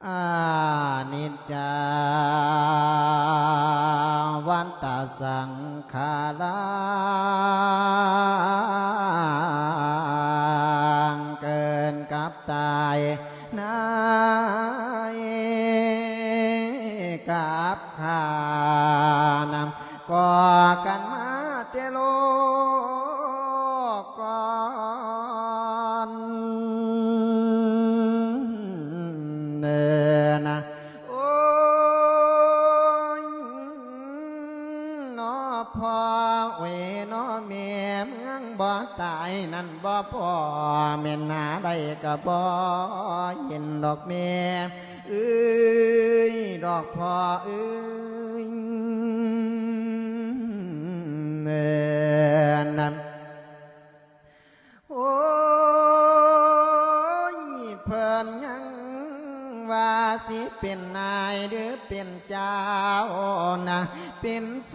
อ ก็บ่เห็นดอกเมียเอ้ยดอกพ่อเอ้ยเนินนโอ้ยเพิ่นยังว่าสิเป็นนายหรือเป็นเจ้านะเป็นส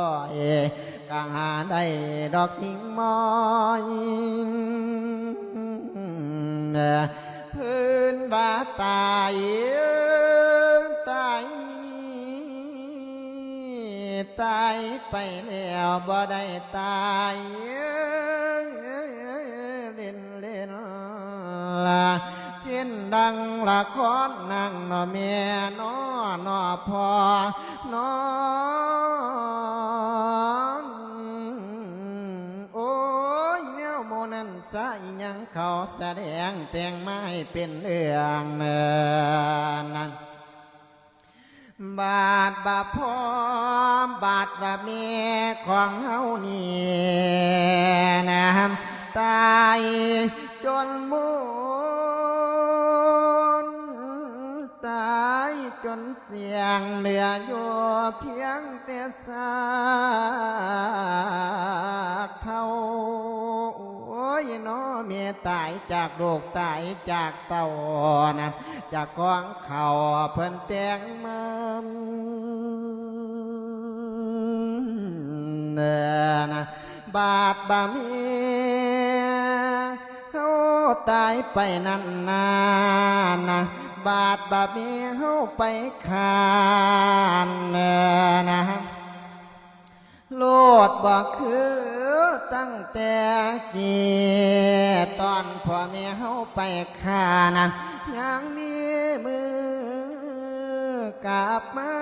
ตำต่อยกหาได้ดอกหิงมอยพื้นบาตายตายตายไปแล้วบ่ได้ตายเล่นเล่นละเช่นดังละครนางนอเมียนอนอพอนอ งเขาแสดงแต่งไม้เป็นเรื่องเนินนั้นบาทบาพร้อมบาทบาเมียของเฮานี่นะตายจนมุนตายจนเสียงเหลืออยู่เพียงแต่ซากเท่า ยน้อเมียตายจากโรคตายจากเต่านะจากกองเขาเพิ่นแตงมันเนนะบาดบาเมีเขาตายไปนั่นนานะบาดบาเมีเขาไปขานเนนะ โลดบอกคือตั้งแต่กี่ตอนพ่อแม่เฮาไปฆ่านะยังมีมือกลับมา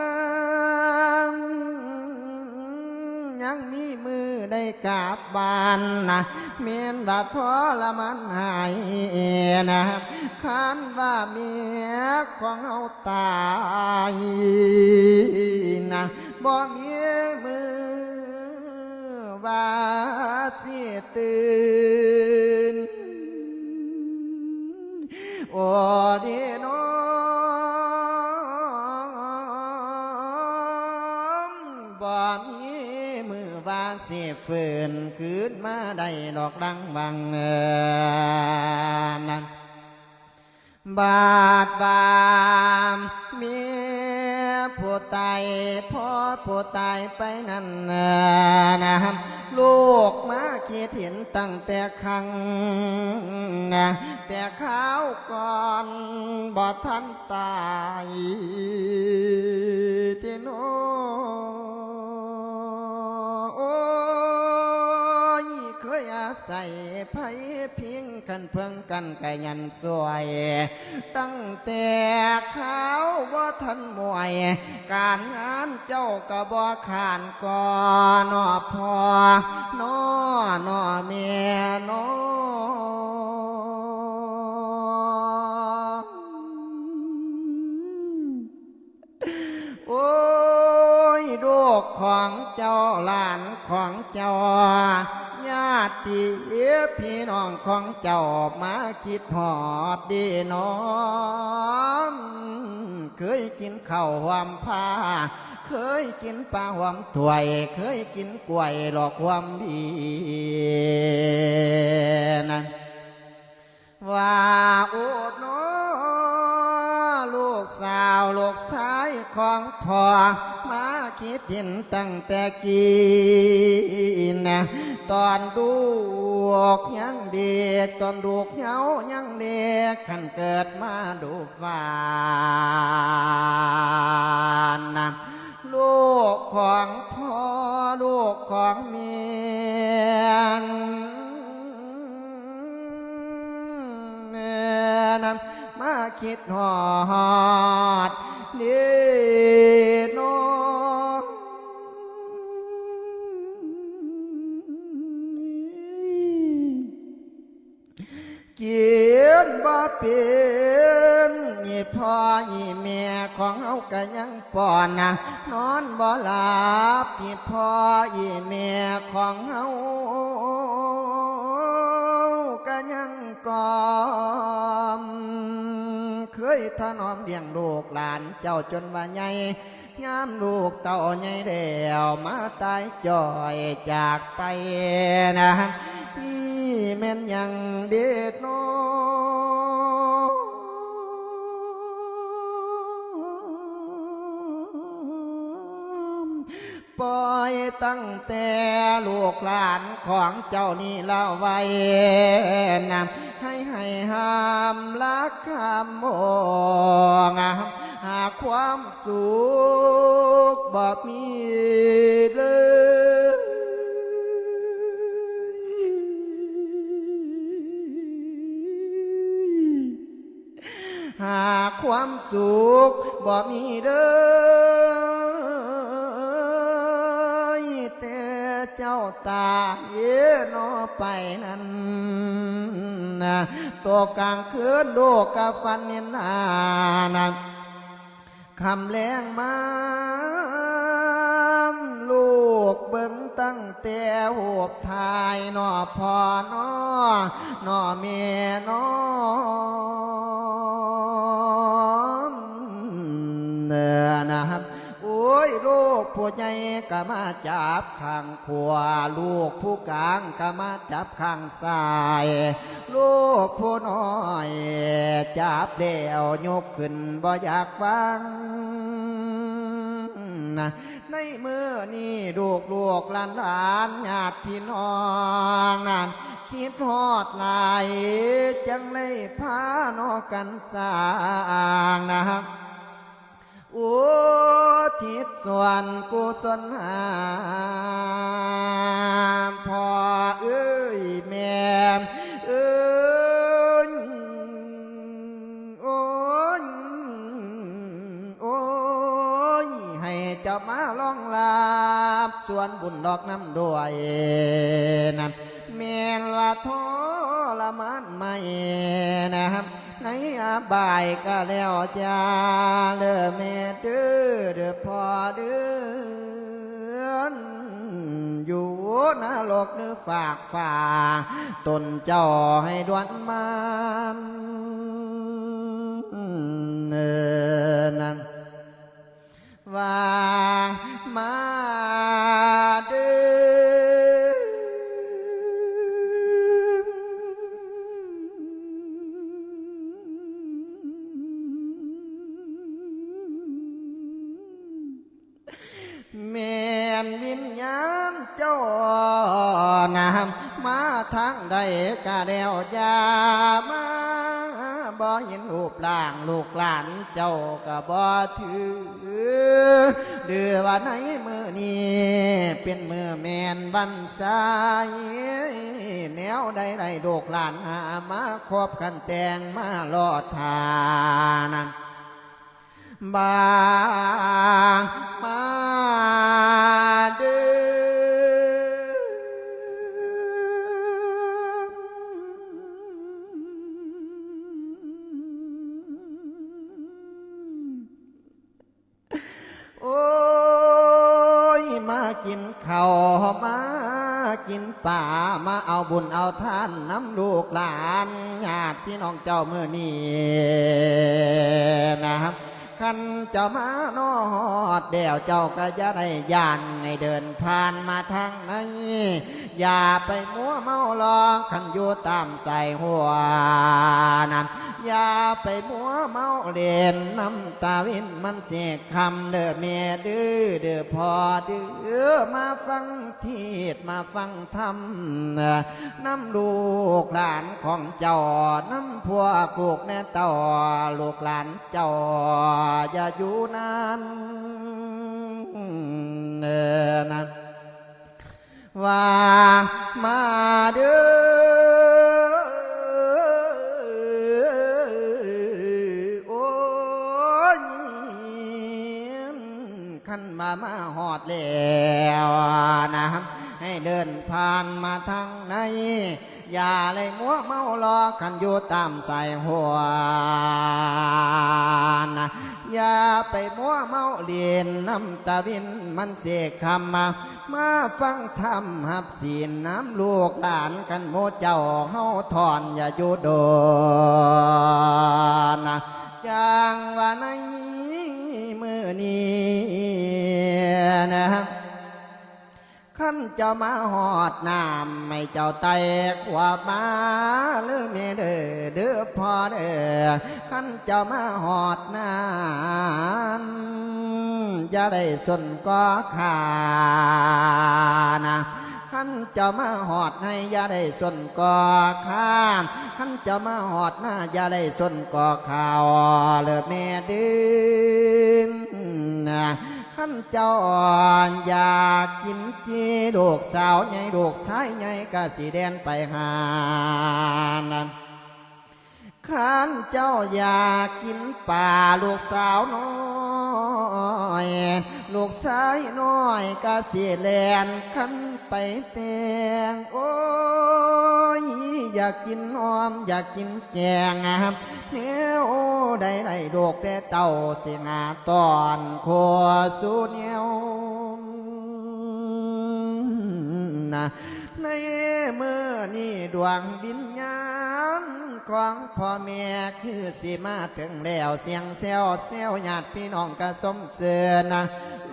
ยังมีมือได้กลับบ้านนะเมียนบาทรมันหายนะคันว่าเมียของเฮาตายนะบ่มีมือ ว่าสิตื่น โอ้ดีน้องบ่มีมือว่าสิฝืนคืนมาได้ดอกดังบังเอินบาดบาม มีผู้ไตพ่อ ผู้ตายไปนั่นนะนะลูกมาคิดเห็นตั้งแต่ครั้งนะแต่ข้าวก่อนบ่ทันตายที่โนโอ้ยเคยอาศัยไผพิง กันเพิ่งกันกะยันสวย ตั้งแต่ข้าวว่าทันมวย การงานเจ้าก็บ่ขานก่อนนอพอนอนอเมียนอโอ้ยลูกของเจ้าหลานของเจ้า ติพี่น้องของเจ้ามาคิดหอดดีน้องเคยกินข้าวหวามผ้า เคยกินปลาหวามถ้วย เคยกินกล้วยหลอกหวามดีนั่นว่าโอดน้อลูกสาวลูกชายของพ่อมาคิดเห็นตั้งแต่กี้นะตอนดู กยังเด็กตอนดูกเยายังเด็กขันเกิดมาดูฟานนะลูกของพ่อลูกของเมียนำมาคิดหอดนี่น้ เป็นนี่พ่อนี่แม่ของเฮาก็ยังป่อนนะนอนบ่หลับนี่พ่อนี่แม่ของเฮาก็ยังกอมเคยถนอมเลี้ยงลูกหลานเจ้าจนว่าใหญ่ยามลูกเต่าใหญ่เดียวมาตายจ่อยจากไปนะ นี่แม่นยังเด็ดน้อปล่อยตั้งแต่ลูกหลานของเจ้านี่เล่าไว้นะให้ให้ห้ามลักคำมองหาความสุขบ่มีเลย หาความสุขบ่มีเด้อแต่เจ้าตาเย็นอไปนั้นนะตัวกลางคืนโลกกะฟันเนียนนานะคำแรงมา เบิ่งตั้งแต่หัวทายนอพอนอนอเมียนอเนอนะครับโอ้ยลูกผู้ใหญ่ก็มาจับข้างขวาลูกผู้กลางก็มาจับข้างซ้าย ลูกผู้น้อยจับเดี่ยวยกขึ้นบ่อยากฟัง นะในมือนี่ลูกลูกหลานหลานญาติพี่น้องนะคิดฮอดหลายจังเลยพานอกันสร้างนะครับอุทิศส่วนกุศลหาพ่อเอ้ยแม่ จ้ามาล่องลาบส่วนบุญดอกน้ำด้วยนะเมนว่าทรมานไม่นะครับในอาบายก็แล้วจ้าเลือแม่เด้อเด้อพอเด้อนอยู่นรกเนื้อฝากฝ่าตนเจ้าให้ดวนมัน ทางใดกะเดียวยามาบ่เห็นรูปร่างลูกหลานเจ้าก็บ่ถือเดือว่าในมือนี้เป็นมือแมนบันสายแนวใดใดลูกหลานหามาครบกันแต่งมาลอดทานบางมาเด้อ กินป่ามาเอาบุญเอาท่านน้ำลูกหลานญาติพี่น้องเจ้าเมื่อนี้นะครับขันเจ้ามานอดเดี่ยวเจ้าก็จะได้ยาน เดินผ่านมาทางไหนอย่าไปมัวเมาลองขันอยู่ตามใส่หัวนั้นอย่าไปมัวเมาเล่นน้ำตาวินมันเสียคำเด้อเมียดื้อเด้อพอดื้อมาฟังเทีดมาฟังธรรมน้ำลูกหลานของเจ้าน้ำพวกลูกแน่ต่อลูกหลานเจ้าอย่าอยู่นาน นอนะว่ามาเด้อโอ้ยขันมามาหอดแล้วนะครับให้เดินผ่านมาทางในอย่าเลยมัวเมาลอขันอยู่ตามใสายหัวนะ อย่าไปมัวเมาเลียนน้ำตาวินมันเสกคำมามาฟังธรรมหับศีลน้ำลูกหลานกันโมเจ้าเฮาถอนอย่าอยู่โดนนะจางว่าในมือนี้นะครับ ขันจ้ามาหอดน้ำไม่เจ้าไตขวามาหรือเมเด้อเด้อพอเด้อขันจ้ามาหอดน้ำอย่าได้สนก็ขานะขันจ้ามาหอดให้ย่าได้สนก่อข้ามขันจ้ามาหอดหน้าย่าได้สนก่อข่าวเลยแม่ดื้นนะ ขันเจ้าอ่อนอยากกินจีลูกสาวใหญ่ลูกชายใหญ่กะสีแดนไปหานั้น ขันเจ้าอยากกินป่าลูกสาวน้อย ลูกชายน้อยก็สียแลนขันไปแตงโอ้ยอยากกินหอม อยากกินแกงครับเนี้ยวได้ได้โดกแต่เต่าเสียงาตอนขัวสูเนียว นะในเมื่อนี่ดวงวิญญาณของพ่อแม่คือสิมาถึงแล้วเสียงแซวแซวญาติพี่น้องกระสมเสือนะ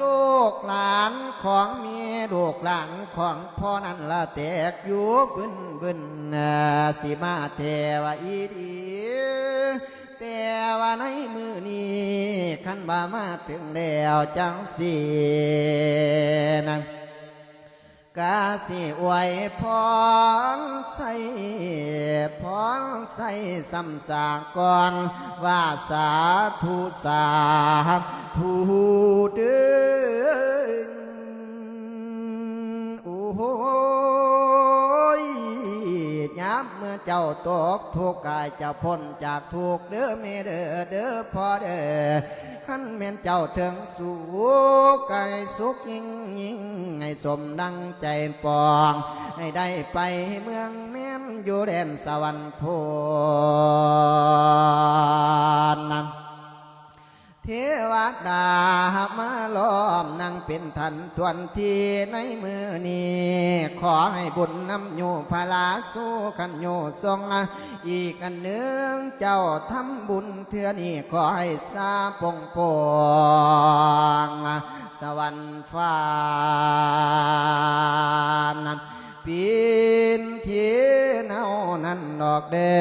ลูกหลานของเมียลูกหลานของพ่อนั้นละแตกอยู่บึนบึนนะสิมาเทวอีดีแต่ว่าในมือนี้ขันบามาถึงแล้วจังสีนั้น กาสิอวยพรใส่พรใส่สัมสาก่อนว่าสาธุสาธุเดินโอ้โหย้ำเมื่อเจ้าตกทุกข์กายจะพ้นจากทุกข์เด้อเมเด้อเด้อพอเด้อ ขันเม่นเจ้าเถิงสู่ไก่สุขยิ่งยิ่งให้สมดังใจปอง ให้ได้ไปเมืองแม่นอยู่แดนสวรรค์พูนน เทวดามาล้อมนั่งเป็นทันทวนทีในมือนี้ขอให้บุญนำอยู่พลาสู้กันอยู่ทรงอีกอันหนึ่งเจ้าทำบุญเทือนี้ขอให้ซาปงปงสวรรค์ฟ้านปีนเทียนเอานั้นดอกเด่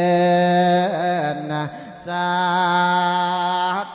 นสาธ